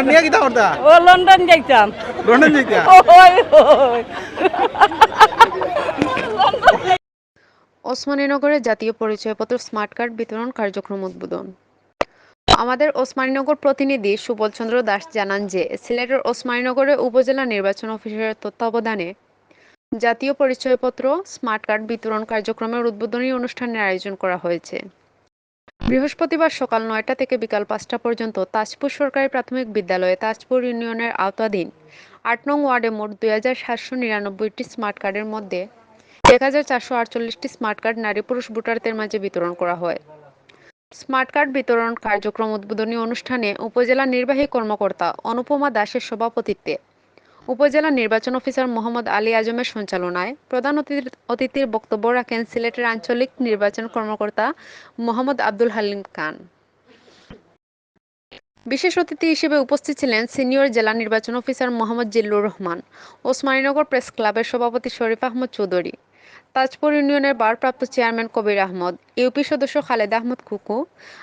Card নিয়ে কিতা করতা ও লন্ডন যাইতাম। লন্ডন যাইতা ওই ওই। ওসমানীনগরে জাতীয় পরিচয়পত্র স্মার্ট কার্ড বিতরণ কার্যক্রম উদ্বোধন। আমাদের ওসমানীনগর প্রতিনিধি সুবল চন্দ্র দাস জানান যে সিলেটের ওসমানীনগরে উপজেলা নির্বাচন অফিসের তত্ত্বাবধানে জাতীয় পরিচয়পত্র স্মার্ট কার্ড বিতরণ কার্যক্রমের উদ্বোধনী অনুষ্ঠানের আয়োজন করা হয়েছে। বৃহস্পতিবার সকাল নয়টা থেকে বিকাল পাঁচটা পর্যন্ত তাজপুর সরকারি প্রাথমিক বিদ্যালয়ে তাজপুর ইউনিয়নের আওতাধীন আট নং ওয়ার্ডে মোট দুই হাজার সাতশো নিরানব্বইটি স্মার্ট কার্ডের মধ্যে এক হাজার চারশো আটচল্লিশটি স্মার্ট কার্ড নারী পুরুষ ভোটারদের মাঝে বিতরণ করা হয়। স্মার্ট কার্ড বিতরণ কার্যক্রম উদ্বোধনী অনুষ্ঠানে উপজেলা নির্বাহী কর্মকর্তা অনুপমা দাসের সভাপতিত্বে উপজেলা নির্বাচন অফিসার মোহাম্মদ আলী আজমের সঞ্চালনায় প্রধান অতিথির- বক্তব্য রাখেন সিলেটের আঞ্চলিক নির্বাচন কর্মকর্তা মোহাম্মদ আব্দুল হালিম খান। বিশেষ অতিথি হিসেবে উপস্থিত ছিলেন সিনিয়র জেলা নির্বাচন অফিসার মোহাম্মদ জিল্লুর রহমান, ওসমানীনগর প্রেস ক্লাবের সভাপতি শরীফ আহমদ চৌধুরী, তাজপুর ইউনিয়নের ভারপ্রাপ্ত চেয়ারম্যান কবির আহমদ, ইউপি সদস্য খালেদ আহমদ কুকু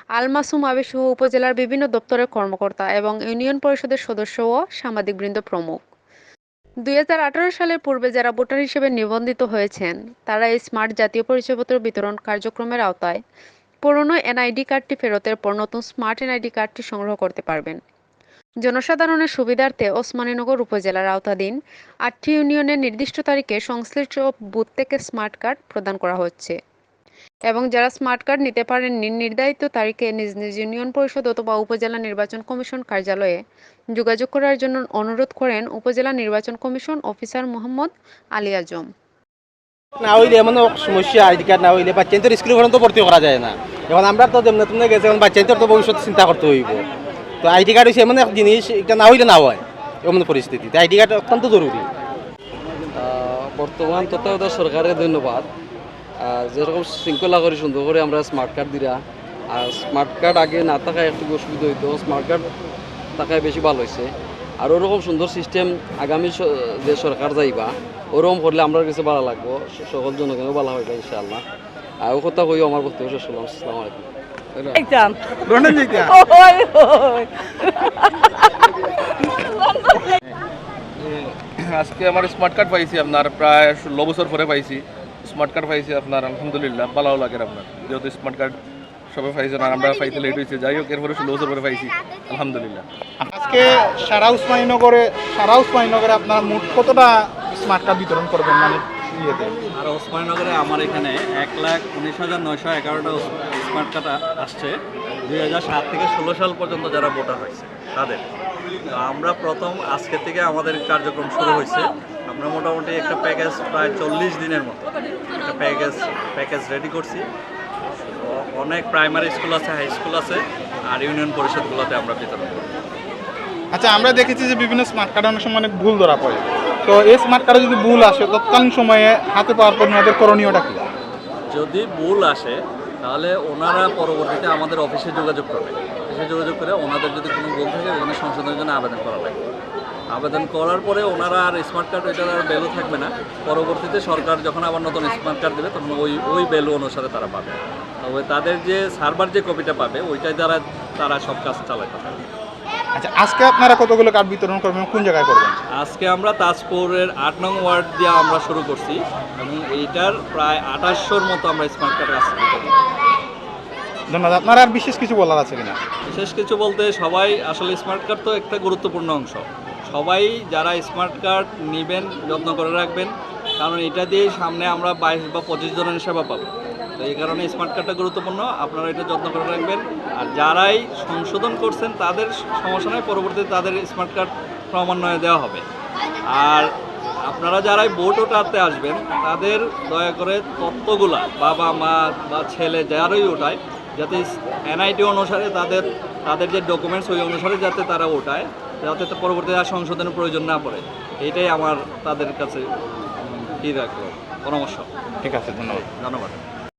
আলমাসুম আবি সহ উপজেলার বিভিন্ন দপ্তরের কর্মকর্তা এবং ইউনিয়ন পরিষদের সদস্য ও সাংবাদিকবৃন্দ প্রমুখ। দুই হাজার আঠারো সালের পূর্বে যারা ভোটার হিসেবে নিবন্ধিত হয়েছেন, তারা এই স্মার্ট জাতীয় পরিচয়পত্র বিতরণ কার্যক্রমের আওতায় পুরনো এনআইডি কার্ডটি ফেরতের পর নতুন স্মার্ট এনআইডি কার্ডটি সংগ্রহ করতে পারবেন। জনসাধারণের সুবিধার্থে ওসমানীনগর উপজেলার আওতাধীন আটটি ইউনিয়নের নির্দিষ্ট তারিখে সংশ্লিষ্ট বুথ থেকে স্মার্ট কার্ড প্রদান করা হচ্ছে। এবং যারা স্মার্ট কার্ড নিতে পারেননি নির্ধারিত তারিখে নিজ নিজ ইউনিয়ন পরিষদ অথবা উপজেলা নির্বাচন কমিশন কার্যালয়ে যোগাযোগ করার জন্য অনুরোধ করেন উপজেলা নির্বাচন কমিশন অফিসার মোহাম্মদ আলী আজম। না হইলে এমন সমস্যা আইডি কার্ড না হইলে বাচ্চাদের স্কুলে পর্যন্ত ভর্তি করা যায় না। এখন আমরা তো যেমন তুমি গেছে এখন বাচ্চাদের তো ভবিষ্যৎ চিন্তা করতে হইব। তো আইডি কার্ড হচ্ছে এমন এক জিনিস এটা না হইলে না হয় এমন পরিস্থিতি। আইডি কার্ড অত্যন্ত জরুরি। আহ, বর্তমান তত্ত্বাবধায়ক সরকারের ধন্যবাদ। যেরকম শৃঙ্খলা করে সুন্দর করে আমরা স্মার্ট কার্ড দিরা। আর স্মার্ট কার্ড আগে না থাকায় একটু অসুবিধা হইতো। স্মার্ট কার্ড থাকায় বেশি ভালো হয়েছে আর ওরকম সুন্দর সিস্টেম আগামী যে সরকার যাইবা ওরকম করলে আমরা কাছে ভালো লাগবো। সকল জনগণও ভালো হইবে ইনশাআল্লাহ। আর ও কথা কই আমার বক্তব্য শেষ করলাম। আসসালামু আলাইকুম। আজকে আমার স্মার্ট কার্ড পাইছি আপনার প্রায় ষোলো বছর পরে পাইছি। স্মার্ট কার্ড পাইছি আপনার আলহামদুলিল্লাহ ভালো লাগে আপনার। যেহেতু স্মার্ট কার্ড সবাই পাইছে না আমরা পাইতে লেট হয়েছে। যাই হোক এরপরে ষোলো বছর পরে পাইছি। আলহামদুলিল্লাহ। আজকে সারা উসমানীনগরে সারা উসমানীনগরে আপনার মোট কতটা স্মার্ট কার্ড বিতরণ করবেন? মানে ইয়েতে। আর ওসমানীনগরে আমার এখানে এক লাখ উনিশ হাজার নয়শো এগারোটা স্মার্ট কার্ড আসছে দুই হাজার সাত থেকে ষোলো সাল পর্যন্ত যারা ভোটার হয়েছে তাদের। আমরা প্রথম আজকে থেকে আমাদের কার্যক্রম শুরু হয়েছে। আমরা মোটামুটি একটা প্যাকেজ প্রায় চল্লিশ দিনের মতো একটা প্যাকেজ প্যাকেজ রেডি করছি। অনেক প্রাইমারি স্কুল আছে হাই স্কুল আছে আর ইউনিয়ন পরিষদগুলোতে আমরা বিতরণ করি আচ্ছা আমরা দেখেছি যে বিভিন্ন স্মার্ট কার্ডে অনেক সময় অনেক ভুল ধরা পড়ে। তো এই স্মার্ট কার্ডে যদি ভুল আসে তৎকালীন সময়ে হাতে পাওয়ার পর ওনাদের করণীয়টা কি? যদি ভুল আসে তাহলে ওনারা পরবর্তীতে আমাদের অফিসে যোগাযোগ করবে। অফিসে যোগাযোগ করে ওনাদের যদি কোনো ভুল থাকে ওখানে সংশোধনের জন্য আবেদন করা লাগবে আবেদন করার পরে ওনারা আর স্মার্ট কার্ড ওইটার আর ভ্যালু থাকবে না। পরবর্তীতে সরকার যখন আবার নতুন স্মার্ট কার্ড দেবে তখন ওই ওই ভ্যালু অনুসারে তারা পাবে। তবে তাদের যে সার্ভার যে কপিটা পাবে ওইটাই দ্বারা তারা সব কাজ চালাতে পারবে। আচ্ছা আজকে আপনারা কতগুলো কার্ড বিতরণ করবেন কোন জায়গায় করবেন? আজকে আমরা তাজপুরের আট নং ওয়ার্ড দিয়ে আমরা শুরু করছি এবং এইটার প্রায় আঠাশশোর মতো আমরা স্মার্ট কার্ড আসতে ধন্যবাদ। আপনার আর বিশেষ কিছু বলার আছে কিনা? বিশেষ কিছু বলতে সবাই, আসলে স্মার্ট কার্ড তো একটা গুরুত্বপূর্ণ অংশ। সবাই যারা স্মার্ট কার্ড নেবেন, যত্ন করে রাখবেন, কারণ এটা দিয়েই সামনে আমরা বাইশ বা পঁচিশ জনের সেবা পাবো। তো এই কারণে স্মার্ট কার্ডটা গুরুত্বপূর্ণ, আপনারা এটা যত্ন করে রাখবেন। আর যারাই সংশোধন করছেন, তাদের সমস্যা নয়, পরবর্তীতে তাদের স্মার্ট কার্ড ক্রমান্বয়ে দেওয়া হবে। আর আপনারা যারাই ভোট ওঠাতে আসবেন, তাদের দয়া করে তত্ত্বগুলা বাবা মা বা ছেলে যারাই ওঠায় যাতে এনআইটি অনুসারে তাদের তাদের যে ডকুমেন্টস ওই অনুসারে যাতে তারা ওঠায় যাতে তো পরবর্তীতে আর সংশোধনের প্রয়োজন না পড়ে। এইটাই আমার তাদের কাছে কী কি রাখব? পরামর্শ। ঠিক আছে ধন্যবাদ। ধন্যবাদ।